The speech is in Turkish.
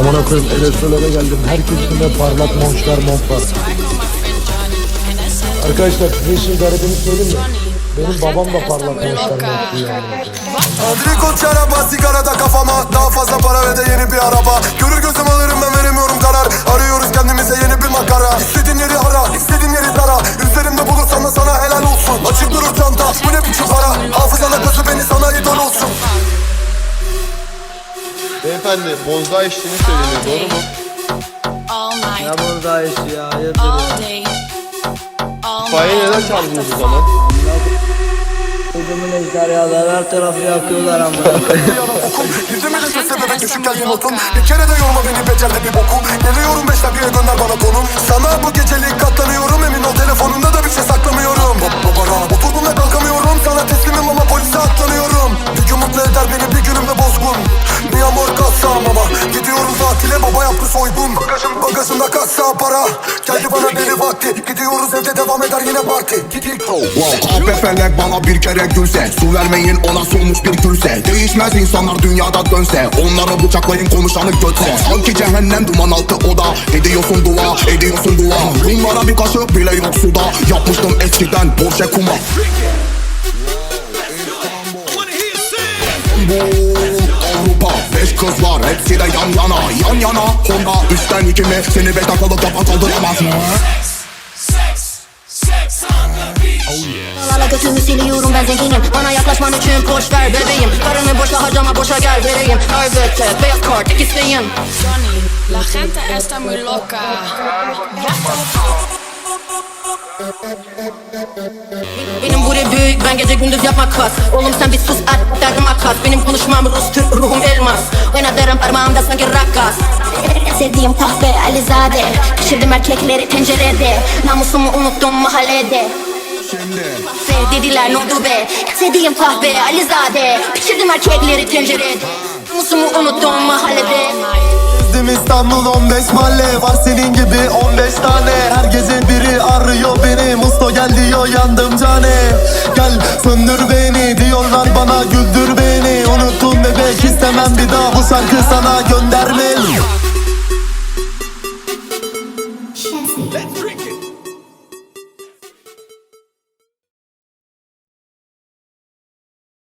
amına koyayım. Elestrolere geldim. Herkesin de parlak monçlar mont var. Arkadaşlar size işin garibini söyleyeyim mi? Benim babam da parlak monçlar mont giyiyor amına koyayım. Adrikot şaraba sigarada kafama Daha fazla para ve de yeni bir araba Görür Beyefendi bozda içtiğini söyleniyor doğru mu? All night, Ne burada iş ya? Hayırdır all ya? day, all Faye night. neden çaldınız o zaman? Kodumun ejderhalar her tarafı yakıyorlar ama. Yüzümü de sesle bebek düşük geldi notun Bir kere de yorma beni becerdi bir boku Geliyorum beş dakikaya gönder soygun Bagajım, Bagajımda kassa para. Geldi bana deli vakti. Gidiyoruz evde devam eder yine parti. Gidik Wow, felek bana bir kere gülse. Su vermeyin ona solmuş bir gülse Değişmez insanlar dünyada dönse. Onları bıçaklayın konuşanı götse. Sanki cehennem duman altı oda. Ediyorsun dua, ediyorsun dua. Bunlara bir kaşık bile yok suda. Yapmıştım eskiden Porsche kuma. Avrupa Beş kız var hepsi de yan yana. Yan yana Honda üstten iki mi Seni beş dakikalık yapan kaldıramaz mı? Götümü siliyorum ben zenginim. Bana yaklaşman için boş ver bebeğim. Karını boşa harcama boşa gel vereyim. Elbette beyaz kart isteyin Johnny, la gente está muy loca. Benim buraya büyük ben gece gündüz yapmak kas. Oğlum sen bir sus at derdim akas. Benim konuşmam Rus Türk ruhum elmas. Oynatırım parmağımda sanki rakkas En sevdiğim kahve Alizade. Pişirdim erkekleri tencerede. Namusumu unuttum mahallede. Şimdi. Ve dediler ne oldu be? Sevdiğim kahve Alizade. Pişirdim erkekleri tencerede. Namusumu unuttum mahallede. Gezdim İstanbul 15 mahalle. Var senin gibi 15 tane Yandım cane Gel söndür beni diyorlar bana güldür beni. Unuttun bebek istemem bir daha Bu şarkı sana göndermeli